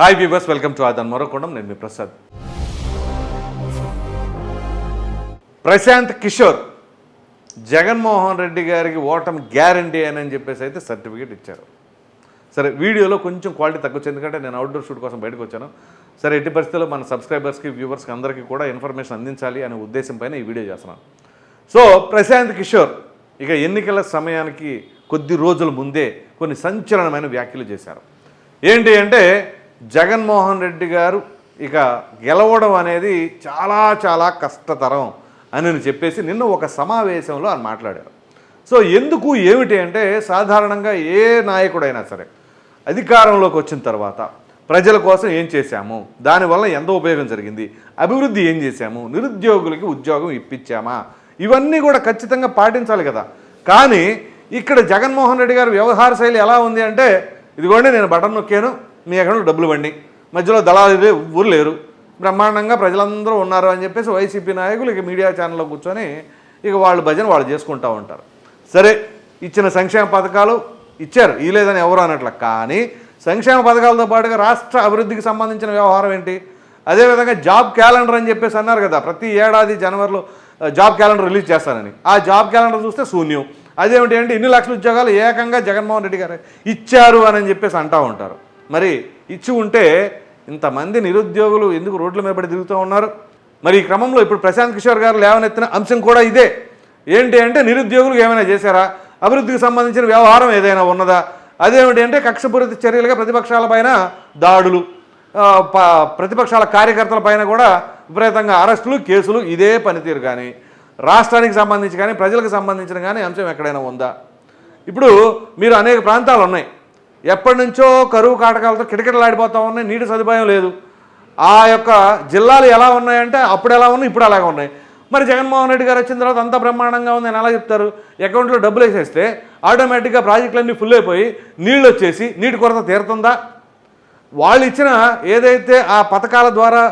Hi viewers welcome to ఆదన్ మరొకడం నేను మీ ప్రసాద్ ప్రశాంత్ కిషోర్ జగన్మోహన్ రెడ్డి గారికి ఓటమి గ్యారంటీ అని చెప్పేసి అయితే సర్టిఫికేట్ ఇచ్చారు. సరే వీడియోలో కొంచెం క్వాలిటీ తగ్గొచ్చు. ఎందుకంటే నేను అవుట్డోర్ షూట్ కోసం బయటకు వచ్చాను. సరే ఎట్టి పరిస్థితుల్లో మన సబ్స్క్రైబర్స్కి వ్యూవర్స్కి అందరికీ కూడా ఇన్ఫర్మేషన్ అందించాలి అనే ఉద్దేశం పైన ఈ వీడియో చేస్తున్నాను. సో ప్రశాంత్ కిషోర్ ఇక ఎన్నికల సమయానికి కొద్ది రోజుల ముందే కొన్ని సంచలనమైన వ్యాఖ్యలు చేశారు. ఏంటి అంటే జగన్మోహన్ రెడ్డి గారు ఇక గెలవడం అనేది చాలా చాలా కష్టతరం అని చెప్పేసి నిన్న ఒక సమావేశంలో ఆయన మాట్లాడారు. సో ఎందుకు ఏమిటి అంటే సాధారణంగా ఏ నాయకుడైనా సరే అధికారంలోకి వచ్చిన తర్వాత ప్రజల కోసం ఏం చేశాము? దానివల్ల ఎంత ఉపయోగం జరిగింది? అభివృద్ధి ఏం చేశాము? నిరుద్యోగులకి ఉద్యోగం ఇప్పించామా? ఇవన్నీ కూడా ఖచ్చితంగా పాటించాలి కదా. కానీ ఇక్కడ జగన్మోహన్ రెడ్డి గారి వ్యవహార శైలి ఎలా ఉంది అంటే ఇదిగోండి నేను బటన్ నొక్కాను మీ అకౌంట్లో డబ్బులు వండి మధ్యలో దళాలు ఊరు లేరు. బ్రహ్మాండంగా ప్రజలందరూ ఉన్నారు అని చెప్పేసి వైసీపీ నాయకులు ఇక మీడియా ఛానల్లో కూర్చొని ఇక వాళ్ళు భజన వాళ్ళు చేసుకుంటూ ఉంటారు. సరే ఇచ్చిన సంక్షేమ పథకాలు ఇచ్చారు. ఈ లేదని ఎవరు అనట్ల? కానీ సంక్షేమ పథకాలతో పాటుగా రాష్ట్ర అభివృద్ధికి సంబంధించిన వ్యవహారం ఏంటి? అదేవిధంగా జాబ్ క్యాలెండర్ అని చెప్పేసి అన్నారు కదా ప్రతి ఏడాది జనవరిలో జాబ్ క్యాలెండర్ రిలీజ్ చేస్తానని. ఆ జాబ్ క్యాలెండర్ చూస్తే శూన్యం. అదేమిటి అంటే ఇన్ని లక్షల ఉద్యోగాలు ఏకంగా జగన్మోహన్ రెడ్డి గారు ఇచ్చారు అని చెప్పేసి అంటూ ఉంటారు. మరి ఇచ్చి ఉంటే ఇంతమంది నిరుద్యోగులు ఎందుకు రోడ్ల మీద పడి తిరుగుతూ ఉన్నారు? మరి ఈ క్రమంలో ఇప్పుడు ప్రశాంత్ కిషోర్ గారు లేవనెత్తిన అంశం కూడా ఇదే. ఏంటి అంటే నిరుద్యోగులు ఏమైనా చేశారా? అభివృద్ధికి సంబంధించిన వ్యవహారం ఏదైనా ఉన్నదా? అదేమిటి అంటే కక్షపూరిత చర్యలుగా ప్రతిపక్షాలపైన దాడులు ప- ప్రతిపక్షాల కార్యకర్తల పైన కూడా విపరీతంగా అరెస్టులు కేసులు ఇదే పనితీరు కానీ రాష్ట్రానికి సంబంధించి కానీ ప్రజలకు సంబంధించిన కానీ అంశం ఎక్కడైనా ఉందా? ఇప్పుడు మీరు అనేక ప్రాంతాలు ఉన్నాయి. ఎప్పటి నుంచో కరువు కాటకాలతో కిటకిటలాడిపోతా ఉన్నాయి నీటి సదుపాయం లేదు. ఆ యొక్క జిల్లాలు ఎలా ఉన్నాయంటే అప్పుడు ఎలా ఉన్నాయి ఇప్పుడు అలాగే ఉన్నాయి. మరి జగన్మోహన్ రెడ్డి గారు వచ్చిన తర్వాత అంత బ్రహ్మాండంగా ఉంది అని ఎలా చెప్తారు? అకౌంట్లో డబ్బులు వేసేస్తే ఆటోమేటిక్గా ప్రాజెక్టులన్నీ ఫుల్ అయిపోయి నీళ్ళు వచ్చేసి నీటి కొరత తీరుతుందా? వాళ్ళు ఇచ్చిన ఏదైతే ఆ పథకాల ద్వారా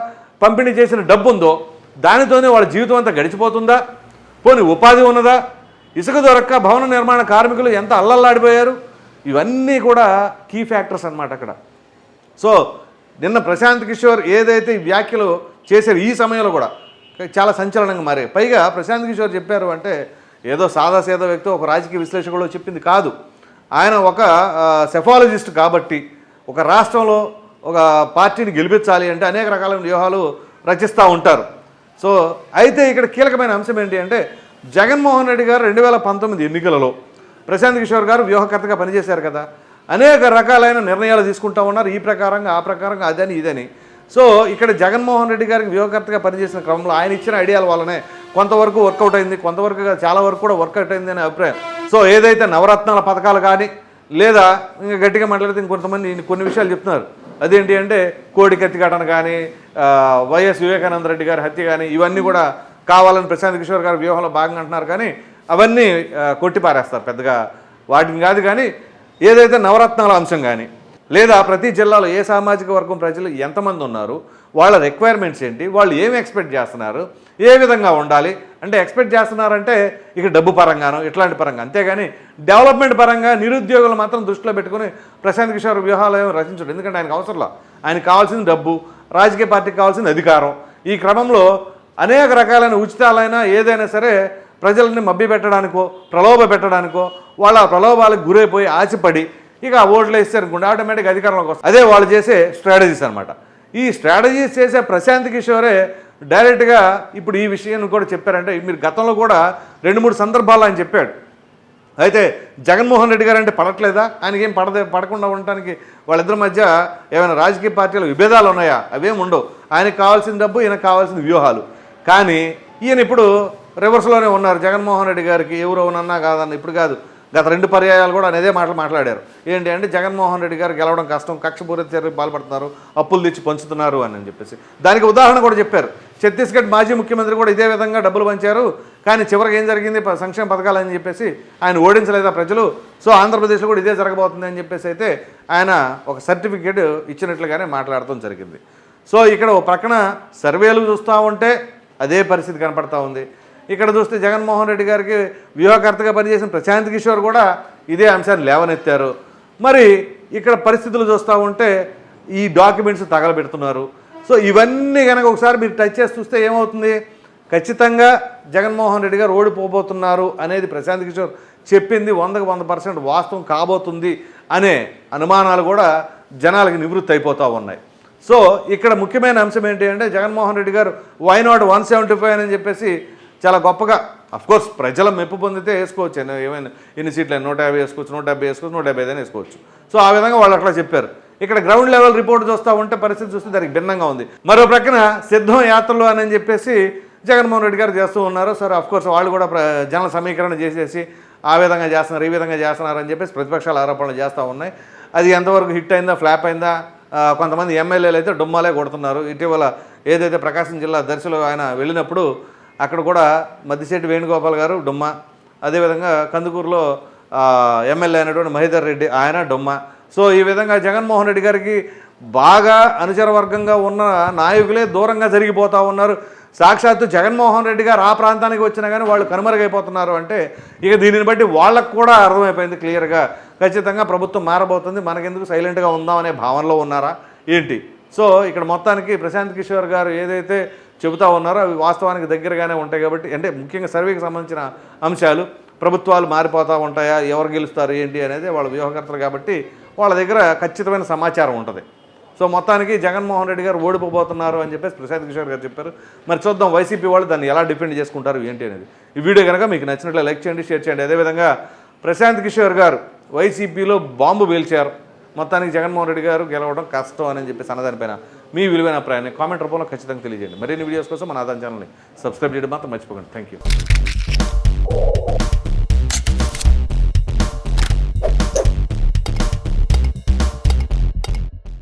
పంపిణీ చేసిన డబ్బు ఉందో దానితోనే వాళ్ళ జీవితం అంతా గడిచిపోతుందా? పోనీ ఉపాధి ఉన్నదా? ఇసుక దొరక్క భవన నిర్మాణ కార్మికులు ఎంత అల్లల్లాడిపోయారు? ఇవన్నీ కూడా కీ ఫ్యాక్టర్స్ అన్నమాట అక్కడ. సో నిన్న ప్రశాంత్ కిషోర్ ఏదైతే వ్యాఖ్యలు చేశారు ఈ సమయంలో కూడా చాలా సంచలనంగా మారాయి. పైగా ప్రశాంత్ కిషోర్ చెప్పారు అంటే ఏదో సాదాసీదా వ్యక్తి ఒక రాజకీయ విశ్లేషకుడు చెప్పింది కాదు. ఆయన ఒక సెఫాలజిస్ట్ కాబట్టి ఒక రాష్ట్రంలో ఒక పార్టీని గెలిపించాలి అంటే అనేక రకాలైన వ్యూహాలు రచిస్తూ ఉంటారు. సో అయితే ఇక్కడ కీలకమైన అంశం ఏంటి అంటే జగన్మోహన్ రెడ్డి గారు రెండు వేల పంతొమ్మిది ఎన్నికలలో ప్రశాంత్ కిషోర్ గారు వ్యూహకర్తగా పనిచేశారు కదా. అనేక రకాలైన నిర్ణయాలు తీసుకుంటా ఉన్నారు. ఈ ప్రకారంగా ఆ ప్రకారంగా అదని ఇదని. సో ఇక్కడ జగన్మోహన్ రెడ్డి గారికి వ్యూహకర్తగా పనిచేసిన క్రమంలో ఆయన ఇచ్చిన ఐడియాల వల్లనే కొంతవరకు వర్కౌట్ అయింది. కొంతవరకు చాలా వరకు కూడా వర్కౌట్ అయింది అనే అభిప్రాయం. సో ఏదైతే నవరత్నాల పథకాలు కానీ లేదా ఇంకా గట్టిగా మాట్లాడితే ఇంకొంతమంది కొన్ని విషయాలు చెప్తున్నారు. అదేంటి అంటే కోడి కత్తి ఘటన కానీ వైఎస్ వివేకానంద రెడ్డి గారి హత్య కానీ ఇవన్నీ కూడా కావాలని ప్రశాంత్ కిషోర్ గారి వ్యూహంలో భాగంగా అంటున్నారు. కానీ అవన్నీ కొట్టిపారేస్తారు పెద్దగా. వాటిని కాదు కానీ ఏదైతే నవరత్నాల అంశం కానీ లేదా ప్రతి జిల్లాలో ఏ సామాజిక వర్గం ప్రజలు ఎంతమంది ఉన్నారు వాళ్ళ రిక్వైర్మెంట్స్ ఏంటి వాళ్ళు ఏమి ఎక్స్పెక్ట్ చేస్తున్నారు ఏ విధంగా ఉండాలి అంటే ఎక్స్పెక్ట్ చేస్తున్నారంటే ఇక డబ్బు పరంగాను ఇట్లాంటి పరంగా. అంతేగాని డెవలప్మెంట్ పరంగా నిరుద్యోగులు మాత్రం దృష్టిలో పెట్టుకుని ప్రశాంత్ కిషోర్ వ్యూహాలయం రచించడం ఎందుకంటే ఆయనకు అవసరంలో. ఆయనకు కావాల్సింది డబ్బు రాజకీయ పార్టీకి కావాల్సింది అధికారం. ఈ క్రమంలో అనేక రకాలైన ఉచితాలైనా ఏదైనా సరే ప్రజల్ని మబ్బి పెట్టడానికో ప్రలోభ పెట్టడానికో వాళ్ళ ప్రలోభాలకు గురైపోయి ఆశపడి ఇక ఆ ఓట్లు వేస్తారనుకోండి ఆటోమేటిక్ అధికారంలోకి వస్తారు అదే వాళ్ళు చేసే స్ట్రాటజీస్ అనమాట ఈ స్ట్రాటజీస్ చేసే ప్రశాంత్ కిషోరే డైరెక్ట్గా ఇప్పుడు ఈ విషయాన్ని కూడా చెప్పారంటే మీరు గతంలో కూడా రెండు మూడు సందర్భాలు ఆయన చెప్పాడు. అయితే జగన్మోహన్ రెడ్డి గారు అంటే పడట్లేదా? ఆయనకేం పడదే పడకుండా ఉండటానికి వాళ్ళిద్దరి మధ్య ఏమైనా రాజకీయ పార్టీల విభేదాలు ఉన్నాయా? అవేం ఉండవు. ఆయనకు కావాల్సిన డబ్బు ఈయనకు కావాల్సిన వ్యూహాలు. కానీ ఈయన ఇప్పుడు రివర్స్లోనే ఉన్నారు. జగన్మోహన్ రెడ్డి గారికి ఎవరు అవునన్నా కాదన్న ఇప్పుడు కాదు. గత రెండు పర్యాయాలు కూడా అనేదే అదే మాటలు మాట్లాడారు. ఏంటి అంటే జగన్మోహన్ రెడ్డి గారు గెలవడం కష్టం కక్షపూరిత చర్యలు పాల్పడుతున్నారు అప్పులు తెచ్చి పంచుతున్నారు అని అని చెప్పేసి. దానికి ఉదాహరణ కూడా చెప్పారు. ఛత్తీస్గఢ్ మాజీ ముఖ్యమంత్రి కూడా ఇదే విధంగా డబ్బులు పంచారు. కానీ చివరికి ఏం జరిగింది? సంక్షేమ పథకాలు అని చెప్పేసి ఆయన ఓడించలేదా ప్రజలు? సో ఆంధ్రప్రదేశ్లో కూడా ఇదే జరగబోతుంది అని చెప్పేసి అయితే ఆయన ఒక సర్టిఫికేట్ ఇచ్చినట్లుగానే మాట్లాడటం జరిగింది. సో ఇక్కడ ఒక ప్రక్కన సర్వేలు చూస్తూ ఉంటే అదే పరిస్థితి కనపడతా ఉంది. ఇక్కడ చూస్తే జగన్మోహన్ రెడ్డి గారికి వ్యూహకర్తగా పనిచేసిన ప్రశాంత్ కిషోర్ కూడా ఇదే అంశాన్ని లేవనెత్తారు. మరి ఇక్కడ పరిస్థితులు చూస్తూ ఉంటే ఈ డాక్యుమెంట్స్ తగలబెడుతున్నారు. సో ఇవన్నీ కనుక ఒకసారి మీరు టచ్ చేసి చూస్తే ఏమవుతుంది? ఖచ్చితంగా జగన్మోహన్ రెడ్డి గారు ఓడిపోబోతున్నారు అనేది ప్రశాంత్ కిషోర్ చెప్పింది వందకు వంద పర్సెంట్ వాస్తవం కాబోతుంది అనే అనుమానాలు కూడా జనాలకి నివృత్తి అయిపోతూ ఉన్నాయి. సో ఇక్కడ ముఖ్యమైన అంశం ఏంటి అంటే జగన్మోహన్ రెడ్డి గారు why not one seventy five అని చెప్పేసి చాలా గొప్పగా. అఫ్కోర్స్ ప్రజల మెప్పు పొందితే వేసుకోవచ్చు. ఏమైనా ఎన్ని సీట్లు నూట యాభై వేసుకోవచ్చు నూట డెబ్బై వేసుకోవచ్చు నూట డెబ్బై ఐదు వేసుకోవచ్చు. సో ఆ విధంగా వాళ్ళు అట్లా చెప్పారు. ఇక్కడ గ్రౌండ్ లెవెల్ రిపోర్ట్ చూస్తూ ఉంటే పరిస్థితి చూస్తే దానికి భిన్నంగా ఉంది. మరో ప్రక్కన సిద్ధం యాత్రలు అని చెప్పేసి జగన్మోహన్ రెడ్డి గారు చేస్తూ ఉన్నారు. సరే అఫ్ కోర్స్ వాళ్ళు కూడా ప్ర- సమీకరణ చేసేసి ఆ విధంగా చేస్తున్నారు ఈ విధంగా చేస్తున్నారు అని చెప్పేసి ప్రతిపక్షాలు ఆరోపణలు చేస్తూ ఉన్నాయి. అది ఎంతవరకు హిట్ అయిందా ఫ్లాప్ అయిందా? కొంతమంది ఎమ్మెల్యేలు అయితే డుమ్మాలే కొడుతున్నారు. ఇటీవల ఏదైతే ప్రకాశం జిల్లా దర్శిలో ఆయన వెళ్ళినప్పుడు అక్కడ కూడా మద్దిశెట్టి వేణుగోపాల్ గారు డుమ్మ. అదేవిధంగా కందుకూరులో ఎమ్మెల్యే అయినటువంటి మహిధర్ రెడ్డి ఆయన డొమ్మ. సో ఈ విధంగా జగన్మోహన్ రెడ్డి గారికి బాగా అనుచర వర్గంగా ఉన్న నాయకులే దూరంగా జరిగిపోతూ ఉన్నారు. సాక్షాత్తు జగన్మోహన్ రెడ్డి గారు ఆ ప్రాంతానికి వచ్చినా కానీ వాళ్ళు కనుమరుగైపోతున్నారు అంటే ఇక దీనిని బట్టి వాళ్ళకు కూడా అర్థమైపోయింది క్లియర్గా. ఖచ్చితంగా ప్రభుత్వం మారబోతుంది. మనకెందుకు సైలెంట్గా ఉందాం అనే భావనలో ఉన్నారా? ఏంటి? సో ఇక్కడ మొత్తానికి ప్రశాంత్ కిషోర్ గారు ఏదైతే చెబుతా ఉన్నారు. అవి వాస్తవానికి దగ్గరగానే ఉంటాయి కాబట్టి అంటే ముఖ్యంగా సర్వేకి సంబంధించిన అంశాలు ప్రభుత్వాలు మారిపోతూ ఉంటాయా ఎవరు గెలుస్తారు ఏంటి అనేది వాళ్ళ వ్యూహకర్తలు కాబట్టి వాళ్ళ దగ్గర ఖచ్చితమైన సమాచారం ఉంటుంది. సో మొత్తానికి జగన్మోహన్ రెడ్డి గారు ఓడిపోబోతున్నారు అని చెప్పేసి ప్రశాంత్ కిషోర్ గారు చెప్పారు. మరి చూద్దాం వైసీపీ వాళ్ళు దాన్ని ఎలా డిఫెండ్ చేసుకుంటారు ఏంటి అనేది. ఈ వీడియో కనుక మీకు నచ్చినట్లు లైక్ చేయండి షేర్ చేయండి. అదేవిధంగా ప్రశాంత్ కిషోర్ గారు వైసీపీలో బాంబు పేల్చారు మొత్తానికి జగన్మోహన్ రెడ్డి గారు గెలవడం కష్టం అని చెప్పేసి అన్నదానిపైన మీ విలువైన అభిప్రాయాన్ని కామెంట్ రూపంలో ఖచ్చితంగా తెలియజేయండి. మరిన్ని వీడియోస్ కోసం మన ఆదాయం ఛానల్ని సబ్స్క్రైబ్ చేయడం మాత్రం మర్చిపోకండి. Thank you